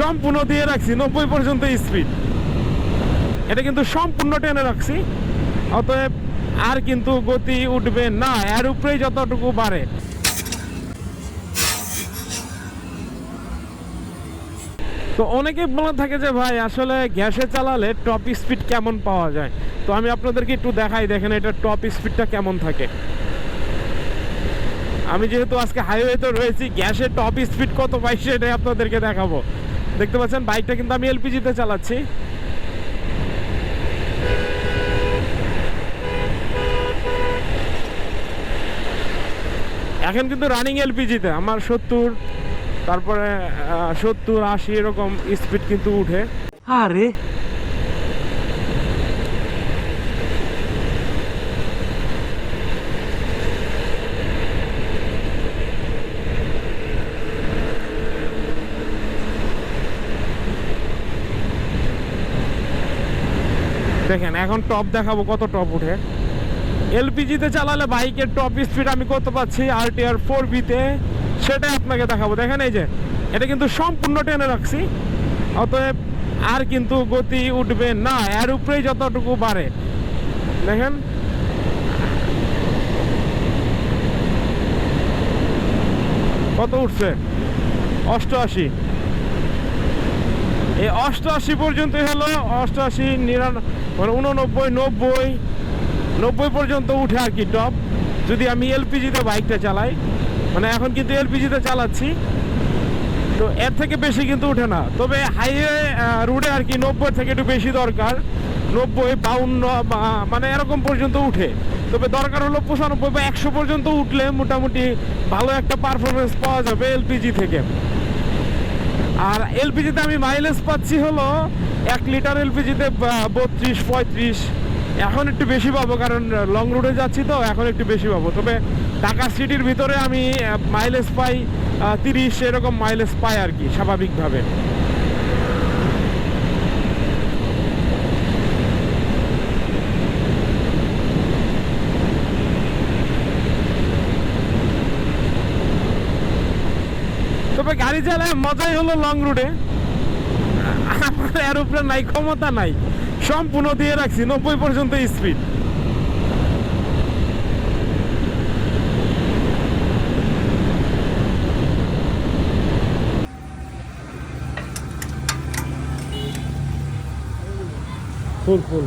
সম্পূর্ণ দিয়ে রাখছি, নব্বই পর্যন্ত স্পিড এটা কিন্তু সম্পূর্ণ টেনে রাখছি, অতএব আর কিন্তু গতি উঠবে না, এর উপরেই যতটুকু বাড়ে। তো অনেকে বলে থাকে যে, ভাই, আসলে গ্যাসে চালালে টপ স্পিড কেমন পাওয়া যায়? তো আমি আপনাদেরকে একটু দেখাই, দেখেন এটা টপ স্পিডটা কেমন থাকে। আমি যেহেতু আজকে হাইওয়েতে রয়েছি গ্যাসের টপ স্পিড কত পাই সেটাই আপনাদেরকে দেখাবো। দেখতে পাচ্ছেন বাইকটা কিন্তু আমি এলপিজিতে চালাচ্ছি। এখন কিন্তু রানিং এলপিজিতে, আমার সত্তর, তারপরে সত্তর, আশি এরকম স্পিড কিন্তু উঠে। আরে দেখেন, এখন টপ দেখাবো কত টপ উঠে। এলপিজিতে চালালে বাইকের টপ স্পিড আমি কত পাচ্ছি? আর টি আর ফোর বিতে সেটাই আপনাকে দেখাবো। দেখেন এই যে, এটা কিন্তু সম্পূর্ণ টেনে রাখছি। অতএব আর কিন্তু গতি উঠবে না। এর উপরেই যতটুকু বাড়ে। দেখেন। কত উঠছে? অষ্টআশি। এই অষ্টআশি পর্যন্ত হলো, অষ্টআশি মানে উননব্বই, নব্বই নব্বই পর্যন্ত উঠে আর কি টপ যদি আমি এলপিজিতে বাইকটা চালাই মানে এখন কিন্তু এলপিজিতে চালাচ্ছি, তো এর থেকে বেশি কিন্তু উঠে না। তবে হাইওয়ে রুটে আর কি নব্বই থেকে একটু বেশি দরকার, নব্বই, বাউন্ন মানে এরকম পর্যন্ত উঠে। তবে দরকার হলো পঁচানব্বই বা একশো পর্যন্ত উঠলে মোটামুটি ভালো একটা পারফরমেন্স পাওয়া যাবে এলপিজি থেকে। আর এলপিজিতে আমি মাইলেজ পাচ্ছি হলো এক লিটার এলপিজিতে বত্রিশ, পঁয়ত্রিশ। এখন একটু বেশি পাবো, কারণ লং রুটে যাচ্ছি তো, এখন একটু বেশি পাবো। তবে ঢাকা সিটির ভিতরে আমি মাইলেজ পাই তিরিশ, এরকম মাইলেজ পাই আর কি, স্বাভাবিকভাবে। তবে গাড়ি চালায় মজাই হলো লং রুটে আমার এর উপরে নাই, ক্ষমতা নাই। সম্পূর্ণ দিয়ে রাখছি, নব্বই পর্যন্ত স্পিড ফুল ফুল।